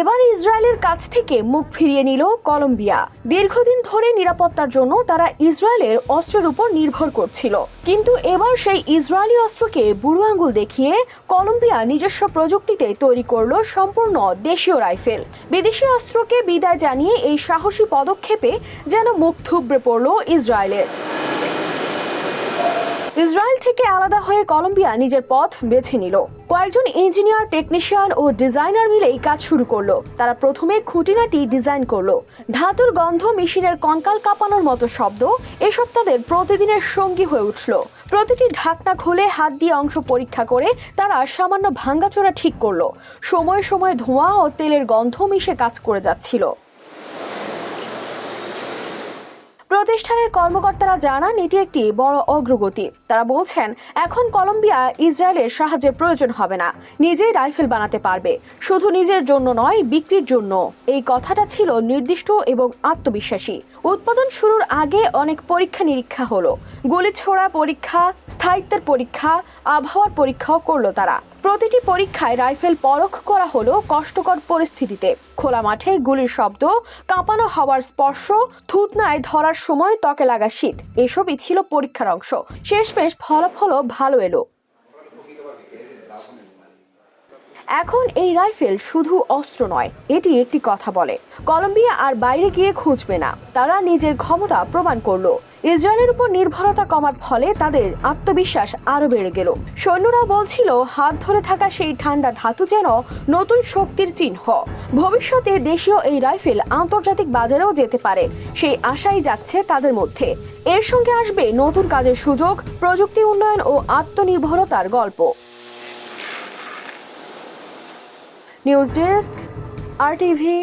এবার ইসরায়েলের কাছ থেকে মুখ ফিরিয়ে নিল কলম্বিয়া। দীর্ঘদিন ধরে নিরাপত্তার জন্য তারা ইসরায়েলের অস্ত্রের উপর নির্ভর করছিল। কিন্তু এবার সেই ইসরায়েলি অস্ত্রকে বুড়ো আঙ্গুল দেখিয়ে কলম্বিয়া নিজস্ব প্রযুক্তিতে তৈরি করল সম্পূর্ণ দেশীয় রাইফেল। বিদেশি অস্ত্রকে বিদায় জানিয়ে এই সাহসী পদক্ষেপে যেন মুখ থুবড়ে পড়ল ইসরায়েলের। ইসরায়েল থেকে আলাদা হয়ে কলম্বিয়া নিজের পথ বেছে নিল। কয়েকজন ইঞ্জিনিয়ার, টেকনিশিয়ান ও ডিজাইনার মিলে এই কাজ শুরু করল। তারা প্রথমে খুঁটিনাটি ডিজাইন করল। ধাতুর গন্ধ মেশিনের কঙ্কাল কাঁপানোর মতো শব্দ এসব তাদের প্রতিদিনের সঙ্গী হয়ে উঠল। প্রতিটি ঢাকনা খুলে হাত দিয়ে অংশ পরীক্ষা করে তারা সামান্য ভাঙ্গাচোরা ঠিক করল। সময়ে সময়ে ধোঁয়া ও তেলের গন্ধ মিশে কাজ করে যাচ্ছিল। প্রতিষ্ঠানের কর্মকর্তারা জানান, এটি একটি বড় অগ্রগতি। তারা বলছেন, এখন কলম্বিয়া ইসরায়েলের সাহায্যের প্রয়োজন হবে না। নিজেই রাইফেল বানাতে পারবে। শুধু নিজের জন্য নয়, বিক্রির জন্য। এই কথাটা ছিল নির্দিষ্ট এবং আত্মবিশ্বাসী। উৎপাদন শুরুর আগে অনেক পরীক্ষা নিরীক্ষা হলো। গুলি ছোড়া পরীক্ষা, স্থায়িত্বের পরীক্ষা, আবহাওয়ার পরীক্ষাও করল তারা। প্রতিটি পরীক্ষায় রাইফেল পরখ করা হলো কষ্টকর পরিস্থিতিতে। খোলা মাঠে গুলির শব্দ, কাঁপানো হওয়ার স্পর্শ, থুতনায় ধরার সময় ত্বকে লাগা শীত। এসবই ছিল পরীক্ষার অংশ। শেষমেশ ফলাফলও ভালো এলো। এখন এই রাইফেল শুধু অস্ত্র নয়, এটি একটি কথা বলে। কলম্বিয়া আর বাইরে গিয়ে খুঁজবে না। তারা নিজের ক্ষমতা প্রমাণ করল। ইসরায়েলের উপর নির্ভরতা কমার ফলে তাদের আত্মবিশ্বাস আরও বেড়ে গেল। সৈন্যরা বলছিল, হাত ধরে থাকা সেই ঠান্ডা ধাতু যেন নতুন শক্তির চিহ্ন। ভবিষ্যতে দেশীয় এই রাইফেল আন্তর্জাতিক বাজারেও যেতে পারে। সেই আশাই যাচ্ছে তাদের মধ্যে। এর সঙ্গে আসবে নতুন কাজের সুযোগ, প্রযুক্তি উন্নয়ন ও আত্মনির্ভরতার গল্প। নিউজ ডেস্ক আর টিভি